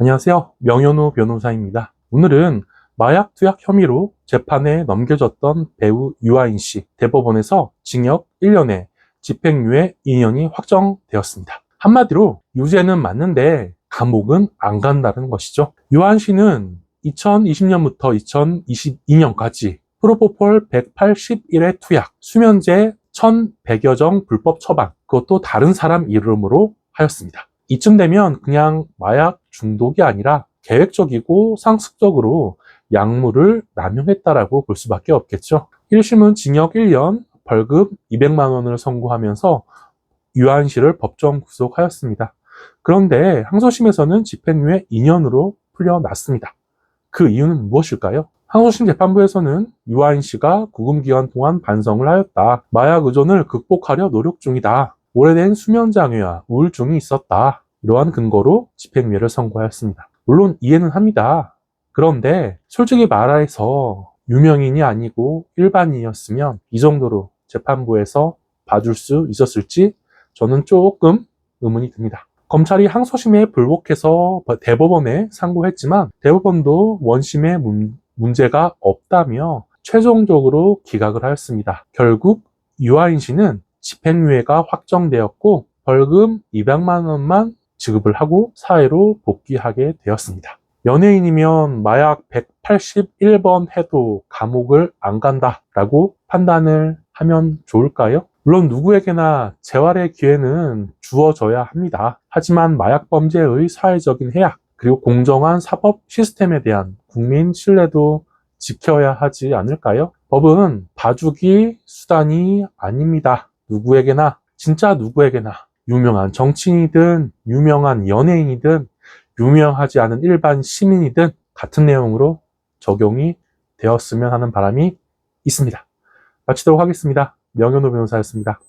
안녕하세요. 명현우 변호사입니다. 오늘은 마약 투약 혐의로 재판에 넘겨졌던 배우 유아인 씨 대법원에서 징역 1년에 집행유예 2년이 확정되었습니다. 한마디로 유죄는 맞는데 감옥은 안 간다는 것이죠. 유아인 씨는 2020년부터 2022년까지 프로포폴 181의 투약, 수면제 1100여 정 불법 처방, 그것도 다른 사람 이름으로 하였습니다. 이쯤 되면 그냥 마약 중독이 아니라 계획적이고 상습적으로 약물을 남용했다라고 볼 수밖에 없겠죠. 1심은 징역 1년, 벌금 200만 원을 선고하면서 유한 씨를 법정 구속하였습니다. 그런데 항소심에서는 집행유예 2년으로 풀려났습니다. 그 이유는 무엇일까요? 항소심 재판부에서는 유아인 씨가 구금기간 동안 반성을 하였다. 마약 의존을 극복하려 노력 중이다. 오래된 수면 장애와 우울증이 있었다. 이러한 근거로 집행유예를 선고하였습니다. 물론 이해는 합니다. 그런데 솔직히 말해서 유명인이 아니고 일반인이었으면 이 정도로 재판부에서 봐줄 수 있었을지 저는 조금 의문이 듭니다. 검찰이 항소심에 불복해서 대법원에 상고했지만 대법원도 원심에 문, 문제가 없다며 최종적으로 기각을 하였습니다. 결국 유아인 씨는 집행유예가 확정되었고 벌금 200만 원만 지급을 하고 사회로 복귀하게 되었습니다. 연예인이면 마약 181번 해도 감옥을 안 간다 라고 판단을 하면 좋을까요? 물론 누구에게나 재활의 기회는 주어져야 합니다. 하지만 마약 범죄의 사회적인 해악, 그리고 공정한 사법 시스템에 대한 국민 신뢰도 지켜야 하지 않을까요? 법은 봐주기 수단이 아닙니다. 누구에게나, 진짜 누구에게나, 유명한 정치인이든, 유명한 연예인이든, 유명하지 않은 일반 시민이든 같은 내용으로 적용이 되었으면 하는 바람이 있습니다. 마치도록 하겠습니다. 명현우 변호사였습니다.